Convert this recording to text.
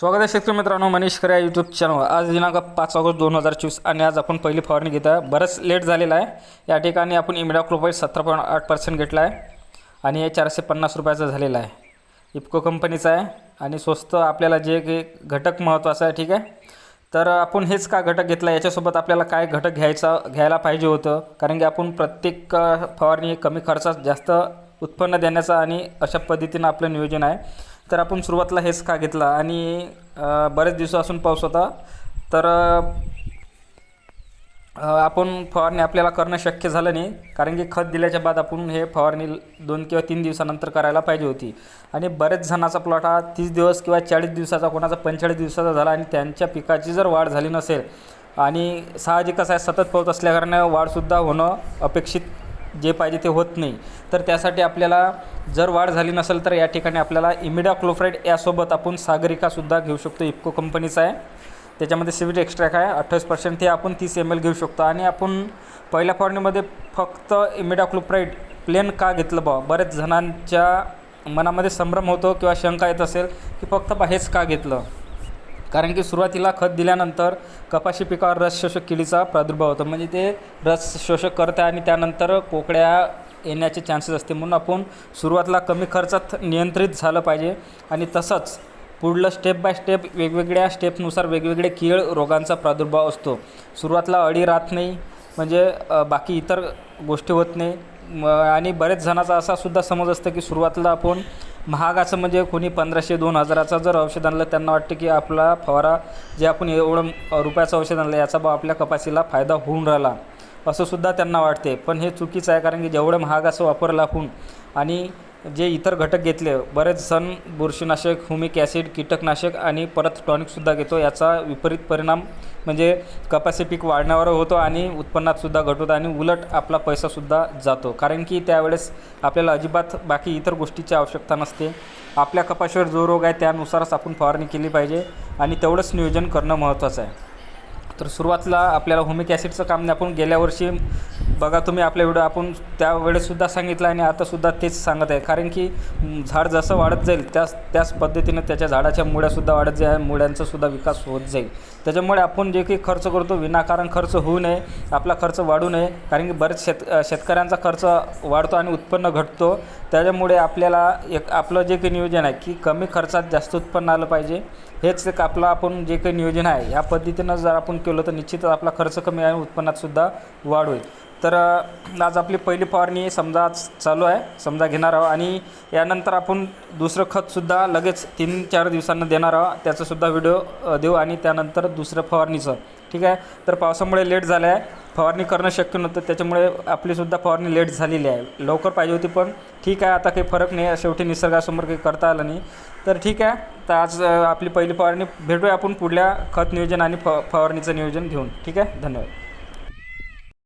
स्वागत आहे शेतकरी मित्रांनो मनीष खरे या यूट्यूब चॅनल आज दिनांक पाच ऑगस्ट दोन हजार चोवीस आणि आज आपण पहिली फवारणी घेत आहे. बरंच लेट झालेला आहे. या ठिकाणी आपण इमिडाक्लोपाईड सतरा पॉईंट आठ पर्सेंट घेतला आहे आणि हे चारशे पन्नास रुपयाचं झालेला आहे. इफको कंपनीचा आहे आणि स्वस्त आपल्याला जे काही घटक महत्त्वाचा आहे ठीक आहे? तर आपण हेच का घटक घेतला? याच्यासोबत आपल्याला काय घटक घ्यायचा घ्यायला पाहिजे होतं? कारण की आपण प्रत्येक फवारणी कमी खर्चात जास्त उत्पन्न देण्याचा आणि अशा पद्धतीनं आपलं नियोजन आहे. तर आपण सुरुवातीला हेच का घेतला आणि बरेच दिवसापासून पाऊस होता. तर आपण फवारणी आपल्याला करणं शक्य झालं नाही. कारण की खत दिल्याच्या बाद आपण हे फवारणी दोन किंवा तीन दिवसानंतर करायला पाहिजे होती. आणि बरेच जणाचा प्लॉट हा तीस दिवस किंवा चाळीस दिवसाचा कोणाचा पंचेचाळीस दिवसाचा झाला आणि त्यांच्या पिकाची जर वाढ झाली नसेल आणि साहजिकच आहे सतत पाऊस असल्याकारणे वाढसुद्धा होणं अपेक्षित जे पाहिजे ते होत नाही. तर त्यासाठी आपल्याला जर वाढ झाली नसेल तर या ठिकाणी आपल्याला इमिडा क्लोफ्राईड यासोबत आपण सागरिकासुद्धा घेऊ शकतो. इफको कंपनीचा आहे. त्याच्यामध्ये सिविट एक्स्ट्रॅक आहे. अठ्ठावीस पर्सेंट ते आपण तीस एम एल घेऊ शकतो. आणि आपण पहिल्या फवारणीमध्ये फक्त इमिडाक्लोप्राईड प्लेन का घेतलं बा? बरेच जणांच्या मनामध्ये संभ्रम होतो किंवा शंका येत असेल की फक्त बा हेच का घेतलं? कारण की सुरुवातीला खत दिल्यानंतर कपाशी पिकावर रस शोषक किडीचा प्रादुर्भाव होतो. म्हणजे ते रस शोषक करते आणि त्यानंतर कोकड्या येण्याचे चान्सेस असते. म्हणून आपण सुरुवातीला कमी खर्चात नियंत्रित झालं पाहिजे आणि तसंच पुढलं स्टेप बाय स्टेप वेगवेगळ्या स्टेपनुसार वेगवेगळे कीळ रोगांचा प्रादुर्भाव असतो. सुरुवातीला अडी राहत नाही म्हणजे बाकी इतर गोष्टी होत नाही. मग आणि बरेच जणाचा असा सुद्धा समज असतं की सुरुवातीला आपण महागाचं म्हणजे कोणी पंधराशे दोन हजाराचा जर औषध आणलं त्यांना वाटतं की आपला फवारा जे आपण एवढं रुपयाचं औषध आणलं याचा बा आपल्या कपाशीला फायदा होऊन राहिला. असं सुद्धा त्यांना वाटते पण हे चुकीचं आहे कारण की जेवढं महागाचं वापरलं आपण आणि जे इतर घटक घेतले बरेच सण बुरशीनाशक हुमिक ॲसिड कीटकनाशक आणि परत टॉनिकसुद्धा घेतो. याचा विपरीत परिणाम म्हणजे कपासी पीक वाढण्यावर होतो आणि उत्पन्नातसुद्धा घट होतं आणि उलट आपला पैसासुद्धा जातो. कारण की त्यावेळेस आपल्याला अजिबात बाकी इतर गोष्टीची आवश्यकता नसते. आपल्या कपाशीवर जो रोग आहे त्यानुसारच आपण फवारणी केली पाहिजे आणि तेवढंच नियोजन करणं महत्त्वाचं आहे. तर सुरुवातीला आपल्याला होमिक ॲसिडचं काम नाही. आपण गेल्या वर्षी बघा तुम्ही आपल्या व्हिडिओ आपण त्यावेळेससुद्धा सांगितलं आणि आतासुद्धा तेच सांगत आहे. कारण की झाड जसं वाढत जाईल त्याच त्याच पद्धतीनं त्याच्या झाडाच्या मुळ्यासुद्धा वाढत जाईल मुळ्यांचासुद्धा विकास होत जाईल. त्याच्यामुळे आपण जे काही खर्च करतो विनाकारण खर्च होऊ नये आपला खर्च वाढू नये. कारण की बरेच शेत शेतकऱ्यांचा खर्च वाढतो आणि उत्पन्न घटतो. त्याच्यामुळे आपल्याला एक आपलं जे काही नियोजन आहे की कमी खर्चात जास्त उत्पन्न आलं पाहिजे. हेच एक आपलं आपण जे काही नियोजन आहे या पद्धतीनं जर आपण केलं तर निश्चितच आपला खर्च कमी आहे आणि उत्पन्नातसुद्धा वाढ होईल. तर आज आपली पहिली फवारणी समजा आज चालू आहे समजा घेणार आहोत आणि यानंतर आपण दुसरं खतसुद्धा लगेच तीन चार दिवसांना देणार आहोत त्याचासुद्धा व्हिडिओ देऊ आणि त्यानंतर दुसरं फवारणीचं. ठीक आहे? तर पावसामुळे लेट झालं आहे फवारणी करणं शक्य नव्हतं. त्याच्यामुळे आपलीसुद्धा फवारणी लेट झालेली आहे. लवकर पाहिजे होती पण ठीक आहे आता काही फरक नाही. शेवटी निसर्गासमोर काही करता आलं नाही. तर ठीक आहे तर आज आपली पहिली फवारणी भेटूया आपण पुढल्या खत नियोजन आणि फ फवारणीचं नियोजन घेऊन. ठीक आहे? धन्यवाद.